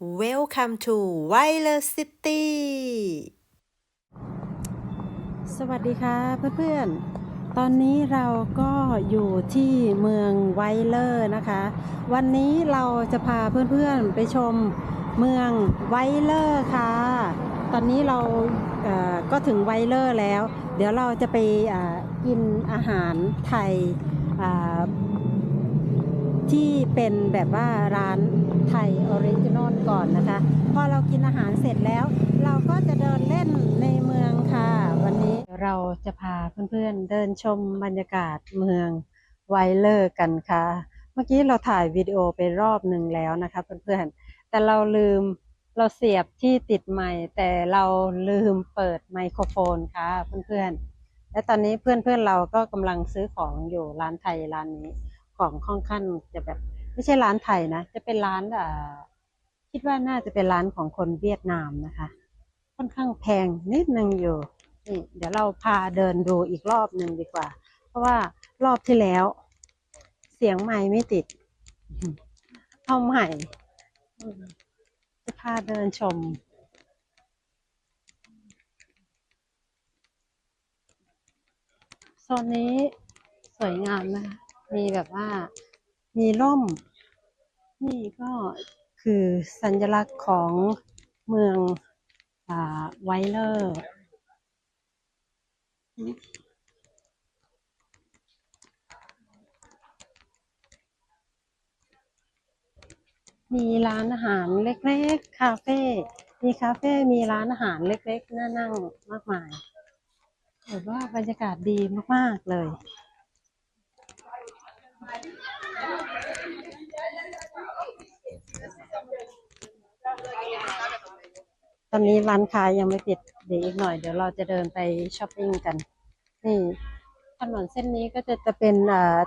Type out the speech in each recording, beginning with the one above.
Welcome to Wireless City สวัสดีค่ะเพื่อนๆ ตอนนี้เราก็อยู่ที่เมืองไวเลอร์นะคะ วันนี้เราจะพาเพื่อนๆ ไปชมเมืองไวเลอร์ค่ะ ตอนนี้เราเอ่อก็ถึงไวเลอร์แล้ว เดี๋ยวเราจะไปอ่ากินอาหารไทยอ่าที่เป็นแบบว่าร้าน ไทยออริจินอลก่อนนะคะ พอเรากินอาหารเสร็จแล้ว เราก็จะเดินเล่นในเมืองค่ะ วันนี้เราจะพาเพื่อนๆเดินชมบรรยากาศเมืองไวเลอร์กันค่ะ เมื่อกี้เราถ่ายวิดีโอไปรอบหนึ่งแล้วนะคะเพื่อนๆแต่เราลืมเราเสียบที่ติดไมค์แต่เราลืมเปิดไมโครโฟนค่ะเพื่อนๆ และตอนนี้เพื่อนๆเราก็กำลังซื้อของอยู่ร้านไทยร้านนี้ ของค่อนข้างจะแบบ ไม่ใช่ร้านไทยนะ จะเป็นร้านอ่าคิดว่าน่าจะเป็นร้านของคนเวียดนามนะคะ ค่อนข้างแพงนิดนึงอยู่นี่เดี๋ยวเราพาเดินดูอีกรอบหนึ่งดีกว่า เพราะว่ารอบที่แล้ว เสียงไม้ไม่ติดเอาใหม่จะพาเดินชมโซนนี้สวยงามนะคะมีแบบว่า มีร่ม นี่ก็คือสัญลักษณ์ของเมืองอ่าไวเลอร์มีร้านอาหารเล็กๆ คาเฟ่ มีคาเฟ่ มีร้านอาหารเล็กๆ น่านั่งมากมายแบบว่าบรรยากาศดีมากๆเลย ตอนนี้ร้านค้ายังไม่ปิดเดี๋ยวอีกหน่อยเดี๋ยวเราจะเดินไปช้อปปิ้งกัน นี่ถนนเส้นนี้ก็จะจะเป็น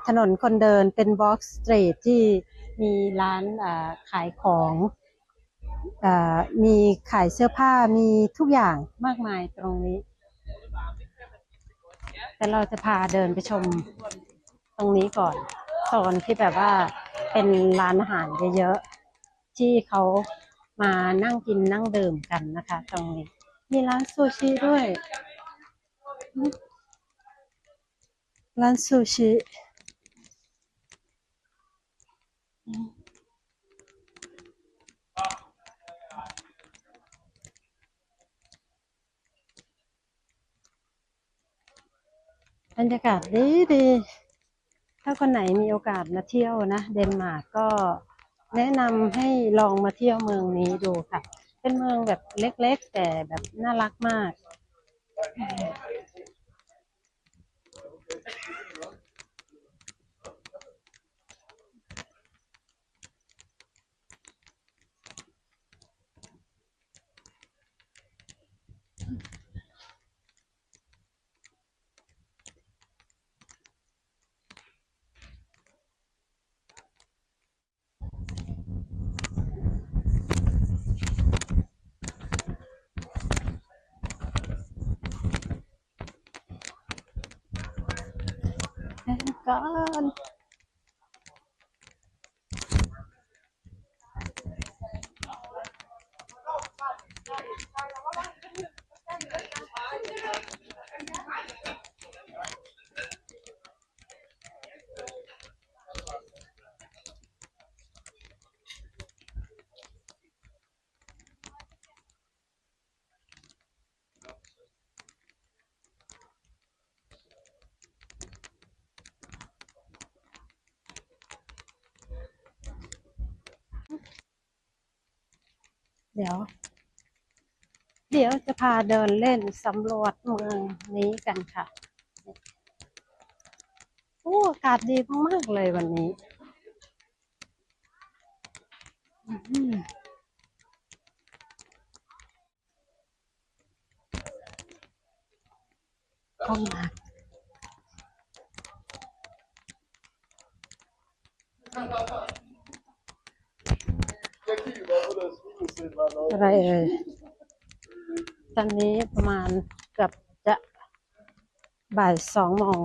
ถนนคนเดินเป็นบล็อกสตรีทที่มีร้านขายของอมีขายเสื้อผ้ามีทุกอย่างมากมายตรงนี้ แต่เราจะพาเดินไปชมตรงนี้ก่อน โซนที่แบบว่าเป็นร้านอาหารเยอะๆที่เขามานั่งกินนั่งดื่มกันนะคะ ตรงนี้ มีร้านซูชิด้วย ร้านซูชิบรรยากาศดีดี ถ้าคนไหนมีโอกาสมาเที่ยวนะเดนมาร์กก็แนะนำให้ลองมาเที่ยวเมืองนี้ดูค่ะ เป็นเมืองแบบเล็กๆ แต่แบบน่ารักมาก ก่ เดี๋ยว เดี๋ยวจะพาเดินเล่นสำรวจเมืองนี้กันค่ะ โอ้อากาศดีมากๆเลยวันนี้อื้อหือห้ อะไรเอ่ยตอนนี้ประมาณกับจะบ่ายสองโมง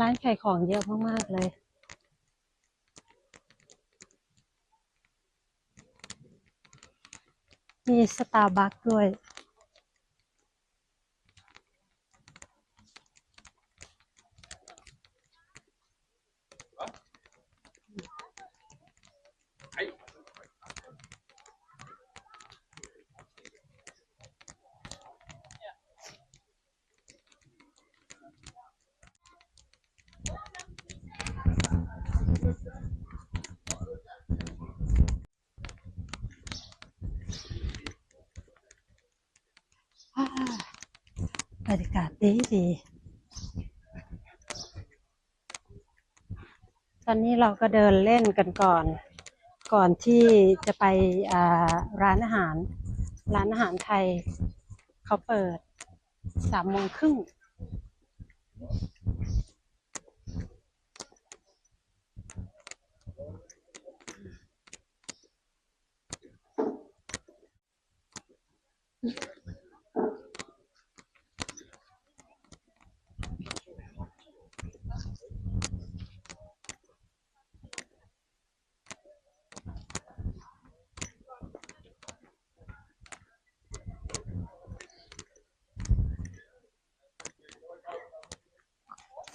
ร้านขายของเยอะมาก ๆ เลย สตาร์บัคด้วย อ่าบรรยากาศ ดีดี ตอนนี้เราก็เดินเล่นกันก่อน ก่อนที่จะไปร้านอาหาร ร้านอาหารไทย เขาเปิดสามโมงครึ่ง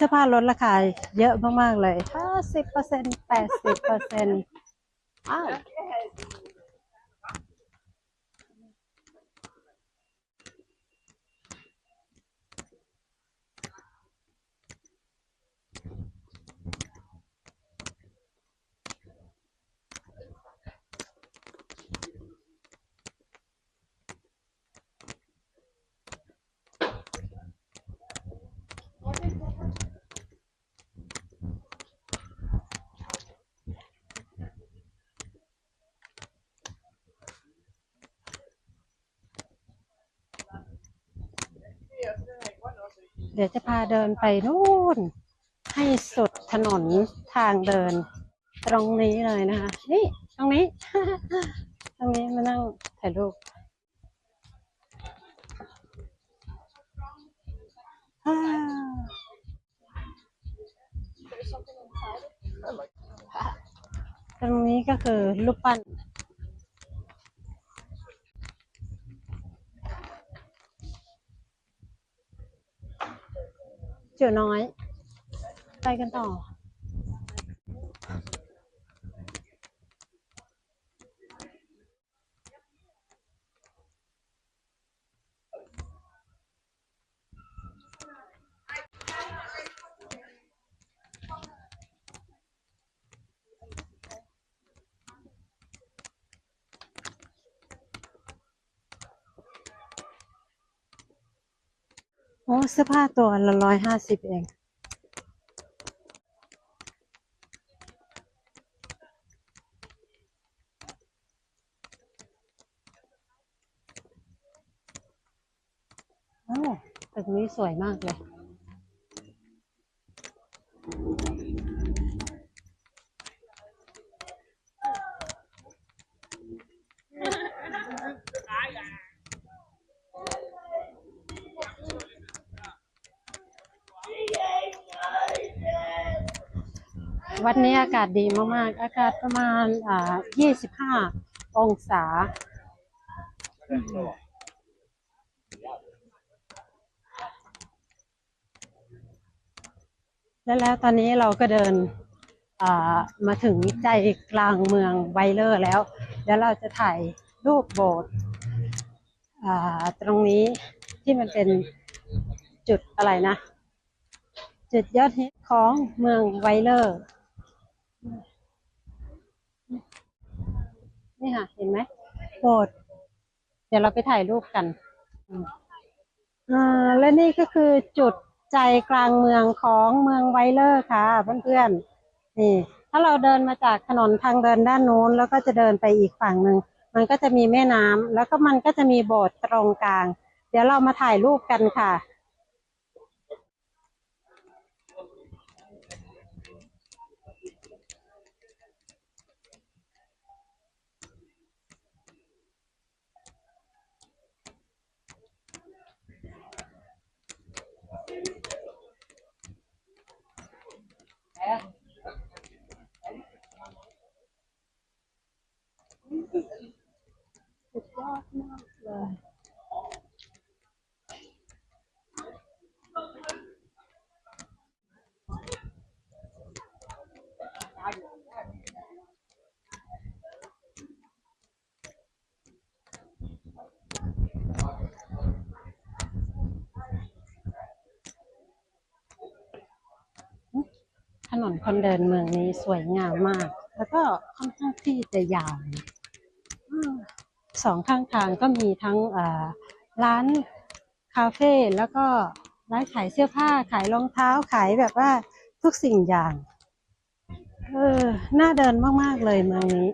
เสื้อผ้าลดราคาเยอะมาก ๆ เลยห้าสิบเปอร์เซ็นต์แปดสิบเปอร์เซ็นต์อ้าว เดี๋ยวจะพาเดินไปนู่น ให้สุดถนนทางเดิน ตรงนี้เลยนะคะ นี่ ตรงนี้ ตรงนี้มานั่งถ่ายรูปตรงนี้ก็คือรูปปั้น จิ๋วน้อย ไปกันต่อ โอ้เสื้อผ้าตัวละร้อยห้าสิบเองโอ้ตึกนี้สวยมากเลย วันนี้อากาศดีมากๆ อากาศประมาณอ่า25 องศา และแล้วตอนนี้เราก็เดินมาถึงใจกลางเมืองไวเลอร์แล้วแล้วเราจะถ่ายรูปโบสถ์ตรงนี้ที่มันเป็นจุดอะไรนะ จุดยอดฮิตของเมืองไวเลอร์ นี่ค่ะ เห็นไหมโบสถ์เดี๋ยวเราไปถ่ายรูปกันอืมอ่าและนี่ก็คือจุดใจกลางเมืองของเมืองไวเลอร์ค่ะเพื่อนๆนี่ ถ้าเราเดินมาจากถนนทางเดินด้านนู้น แล้วก็จะเดินไปอีกฝั่งหนึ่งมันก็จะมีแม่น้ำแล้วก็มันก็จะมีโบสถ์ตรงกลาง เดี๋ยวเรามาถ่ายรูปกันค่ะ é. นนคนเดินเมืองนี้สวยงามมาก แล้วก็ค่อนข้างที่จะยาวสองข้างทางก็มีทั้งร้านคาเฟ่แล้วก็ร้านขายเสื้อผ้าขายรองเท้าขายแบบว่าทุกสิ่งอย่างเออน่าเดินมาก ๆ เลยเมืองนี้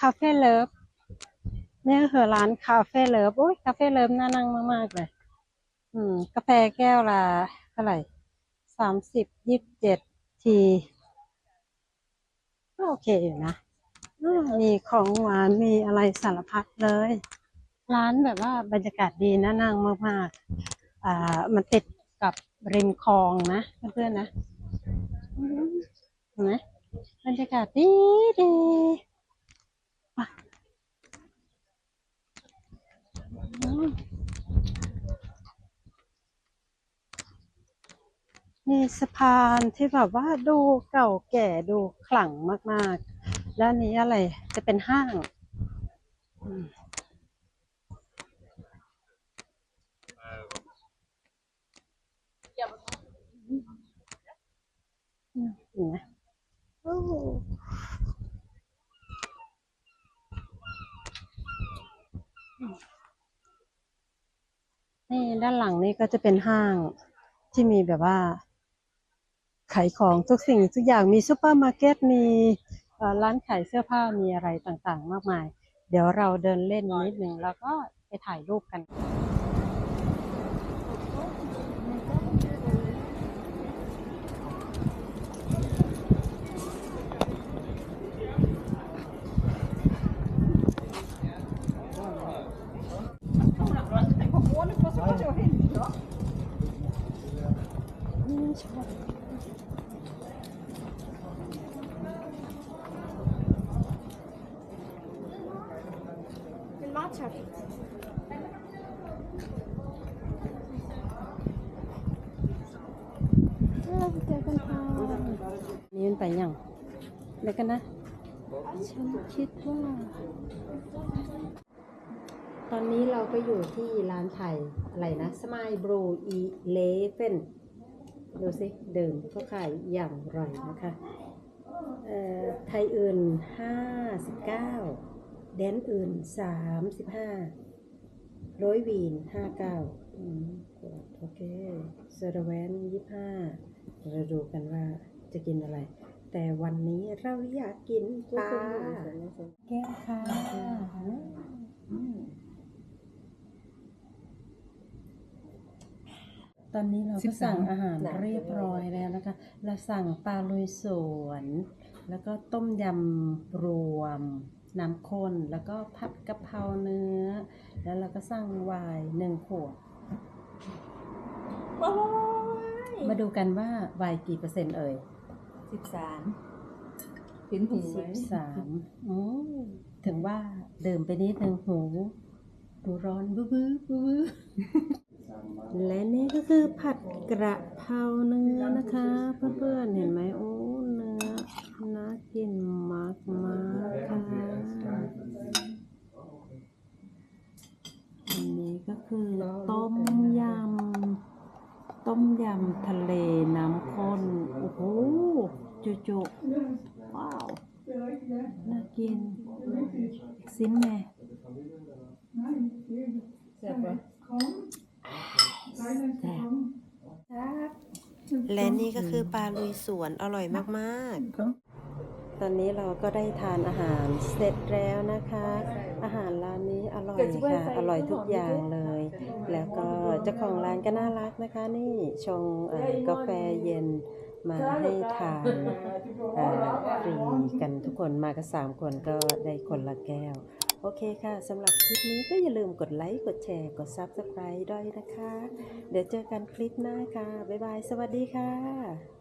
คาเฟ่เลิฟนี่ก็คือร้านคาเฟ่เลิฟโอ้ยคาเฟ่เลิฟน่านั่งมาก ๆ เลย อืม กาแฟแก้วละเท่าไหร่สามสิบยี่สิบเจ็ดทีก็โอเคอยู่นะมมีของหวานมีอะไรสารพัดเลย ร้านแบบว่าบรรยากาศดีน่านั่งมากๆ อ่า มันติดกับริมคลองนะเพื่อนๆนะเห็นไหมบรรยากาศดีดี มมีสะพานที่แบบว่าดูเก่าแก่ดูขลังมากๆแล้วนนี้อะไรจะเป็นห้างอืมอืมเห็นไหม นี่ด้านหลังนี่ก็จะเป็นห้างที่มีแบบว่า ขายของทุกสิ่งทุกอย่างมีซูเปอร์มาร์เก็ตมีร้านขายเสื้อผ้ามีอะไรต่างๆ มากมาย เดี๋ยวเราเดินเล่นนิดหนึ่งแล้วก็ไปถ่ายรูปกัน เจอกันค่ะนี่มันไปยังเดี๋ยวกันนะฉันคิดว่า ตอนนี้เราก็อยู่ที่ร้านไทยอะไรนะ สมายบรูอีเลเฟนดูสิเดิมก็ขายอย่างอร่อยนะคะเอ่อไทยอื่น 59 แดนอื่น 35 ร้อยวีน 59อืมโอเคเซอร์แวน25 เราดูกันว่าจะกินอะไร แต่วันนี้เราอยากกินปลาแก้วค่ะ ตอนนี้เราก็สั่งอาหารเรียบร้อยแล้วนะคะ เราสั่งปลาลุยสวน แล้วก็ต้มยำรวม น้ำข้น แล้วก็ผัดกะเพราเนื้อ แล้วเราก็สั่งไวน์หนึ่งขวดโอ้ยมาดูกันว่าไวน์กี่เปอร์เซ็นต์เอ่ยสิบสามเห็นหูไหมสิบสามอืมถึงว่าดื่มไปนิดนึงหูหูร้อนบื้อบื้อบื้อบื้อ และนี่ก็คือผัดกระเพราเนื้อนะคะ เพื่อนๆเห็นไหมโอ้เนื้อน่ากินมากมากค่ะอันนี้ก็คือต้มยำต้มยำทะเลน้ำข้นโอ้โหจุจุว้าวน่ากินซิมแม่แซ่บปะ และนี่ก็คือปลาลุยสวนอร่อยมากตอนนี้เราก็ได้ทานอาหารเสร็จแล้วนะคะ อาหารร้านนี้อร่อยค่ะอร่อยทุกอย่างเลย แล้วก็เจ้าของร้านก็น่ารักนะคะ นี่ชงกาแฟเย็นมาให้ทานฟรีกันทุกคนมากันสามคนก็ได้คนละแก้ว โอเคค่ะสำหรับคลิปนี้ก็อย่าลืมกดไลค์กดแชร์กด Subscribe ด้วยนะคะ เดี๋ยวเจอกันคลิปหน้าค่ะ บ๊ายบาย สวัสดีค่ะ